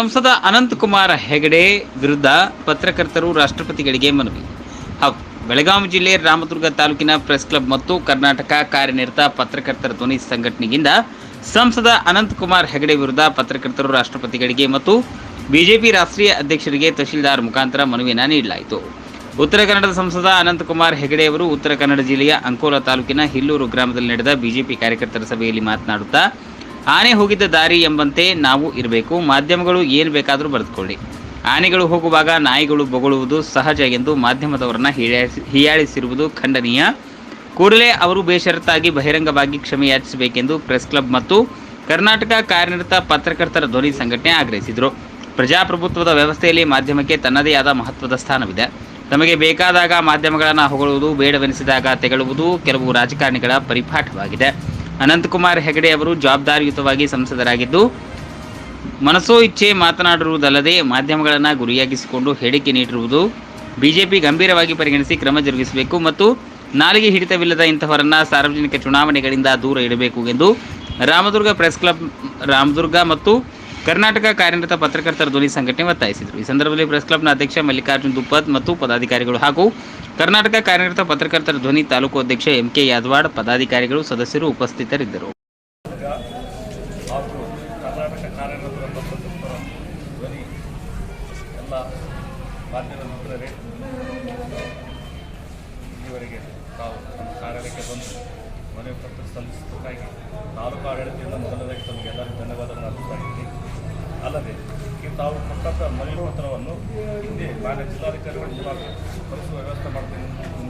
ಸಂಸದ ಅನಂತಕುಮಾರ್ ಹೆಗಡೆ ವಿರುದ್ಧ ಪತ್ರಕರ್ತರು ರಾಷ್ಟ್ರಪತಿಗಳಿಗೆ ಮನವಿ. ಹೌದು ಬೆಳಗಾವಿ ಜಿಲ್ಲೆ ರಾಮದುರ್ಗ ತಾಲೂಕಿನ ಪ್ರೆಸ್ ಕ್ಲಬ್ ಮತ್ತು ಕರ್ನಾಟಕ ಕಾರ್ಯನಿರತ ಪತ್ರಕರ್ತರ ಧ್ವನಿ ಸಂಘಟನೆಯಿಂದ ಸಂಸದ ಅನಂತಕುಮಾರ್ ಹೆಗಡೆ ವಿರುದ್ಧ ಪತ್ರಕರ್ತರು ರಾಷ್ಟ್ರಪತಿಗಳಿಗೆ ಮತ್ತು ಬಿಜೆಪಿ ರಾಷ್ಟ್ರೀಯ ಅಧ್ಯಕ್ಷರಿಗೆ ತಹಶೀಲ್ದಾರ್ ಮುಖಾಂತರ ಮನವಿಯನ್ನು ನೀಡಲಾಯಿತು. ಉತ್ತರ ಕನ್ನಡದ ಸಂಸದ ಅನಂತಕುಮಾರ್ ಹೆಗಡೆ ಅವರು ಉತ್ತರ ಕನ್ನಡ ಜಿಲ್ಲೆಯ ಅಂಕೋಲಾ ತಾಲೂಕಿನ ಹಿಲ್ಲೂರು ಗ್ರಾಮದಲ್ಲಿ ನಡೆದ ಬಿಜೆಪಿ ಕಾರ್ಯಕರ್ತರ ಸಭೆಯಲ್ಲಿ ಮಾತನಾಡುತ್ತಾ ಆನೆ ಹೋಗಿದ್ದ ದಾರಿ ಎಂಬಂತೆ ನಾವು ಇರಬೇಕು. ಮಾಧ್ಯಮಗಳು ಏನು ಬೇಕಾದರೂ ಬರೆದುಕೊಳ್ಳಿ. ಆನೆಗಳು ಹೋಗುವಾಗ ನಾಯಿಗಳು ಬೊಗಳುವುದು ಸಹಜ ಎಂದು ಮಾಧ್ಯಮದವರನ್ನ ಹೀಯಾಳಿಸಿ ಹೀಯಾಳಿಸಿರುವುದು ಖಂಡನೀಯ. ಕೂಡಲೇ ಅವರು ಬೇಷರತ್ತಾಗಿ ಬಹಿರಂಗವಾಗಿ ಕ್ಷಮೆ ಯಾಚಿಸಬೇಕೆಂದು ಪ್ರೆಸ್ ಕ್ಲಬ್ ಮತ್ತು ಕರ್ನಾಟಕ ಕಾರ್ಯನಿರತ ಪತ್ರಕರ್ತರ ಧ್ವನಿ ಸಂಘಟನೆ ಆಗ್ರಹಿಸಿದರು. ಪ್ರಜಾಪ್ರಭುತ್ವದ ವ್ಯವಸ್ಥೆಯಲ್ಲಿ ಮಾಧ್ಯಮಕ್ಕೆ ತನ್ನದೇ ಆದ ಮಹತ್ವದ ಸ್ಥಾನವಿದೆ. ತಮಗೆ ಬೇಕಾದಾಗ ಮಾಧ್ಯಮಗಳನ್ನು ಹೊಗಳುವುದು, ಬೇಡವೆನಿಸಿದಾಗ ತೆಗಳುವುದು ಕೆಲವು ರಾಜಕಾರಣಿಗಳ ಪರಿಪಾಠವಾಗಿದೆ. ಅನಂತಕುಮಾರ್ ಹೆಗಡೆ ಅವರು ಜವಾಬ್ದಾರಿಯುತವಾಗಿ ಸಂಸದರಾಗಿದ್ದು, ಮನಸೋ ಇಚ್ಛೆ ಮಾತನಾಡಿರುವುದಲ್ಲದೆ ಮಾಧ್ಯಮಗಳನ್ನು ಗುರಿಯಾಗಿಸಿಕೊಂಡು ಹೇಳಿಕೆ ನೀಡಿರುವುದು ಬಿಜೆಪಿ ಗಂಭೀರವಾಗಿ ಪರಿಗಣಿಸಿ ಕ್ರಮ ಜರುಗಿಸಬೇಕು ಮತ್ತು ನಾಲಿಗೆ ಹಿಡಿತವಿಲ್ಲದ ಇಂತಹವರನ್ನ ಸಾರ್ವಜನಿಕ ಚುನಾವಣೆಗಳಿಂದ ದೂರ ಇಡಬೇಕು ಎಂದು ರಾಮದುರ್ಗ ಪ್ರೆಸ್ ಕ್ಲಬ್, ರಾಮದುರ್ಗ ಮತ್ತು ಕರ್ನಾಟಕ ಕಾರ್ಯನಿರತ ಪತ್ರಕರ್ತರ ಧ್ವನಿ ಸಂಘಟನೆ ಒತ್ತಾಯಿಸಿದರು. ಈ ಸಂದರ್ಭದಲ್ಲಿ ಪ್ರೆಸ್ ಕ್ಲಬ್ನ ಅಧ್ಯಕ್ಷ ಮಲ್ಲಿಕಾರ್ಜುನ್ ದುಪ್ಪತ್ ಮತ್ತು ಪದಾಧಿಕಾರಿಗಳು ಹಾಗೂ ಕರ್ನಾಟಕ ಕಾರ್ಯನಿರತ ಪತ್ರಕರ್ತರ ಧ್ವನಿ ತಾಲೂಕು ಅಧ್ಯಕ್ಷ ಎಂ ಕೆ ಯಾದವಾಡ್ ಪದಾಧಿಕಾರಿಗಳು ಸದಸ್ಯರು ಉಪಸ್ಥಿತರಿದ್ದರು. ಕಾರ್ಯಾಲಯಕ್ಕೆ ಬಂದು ಮನವಿ ಪತ್ರ ಸಲ್ಲಿಸಿದ್ದಕ್ಕಾಗಿ ತಾಲೂಕು ಆಡಳಿತದಿಂದ ಮೊದಲನೇದಾಗಿ ಅಲ್ಲದೆ ತಾವು ಕೊಟ್ಟಂಥ ಮನವಿ ಪತ್ರವನ್ನು ಹಿಂದೆ ಮಾನ್ಯ ಜಿಲ್ಲಾಧಿಕಾರಿಗಳು ಮೂಲಕ ಕಳಿಸುವ ವ್ಯವಸ್ಥೆ ಮಾಡ್ತೀನಿ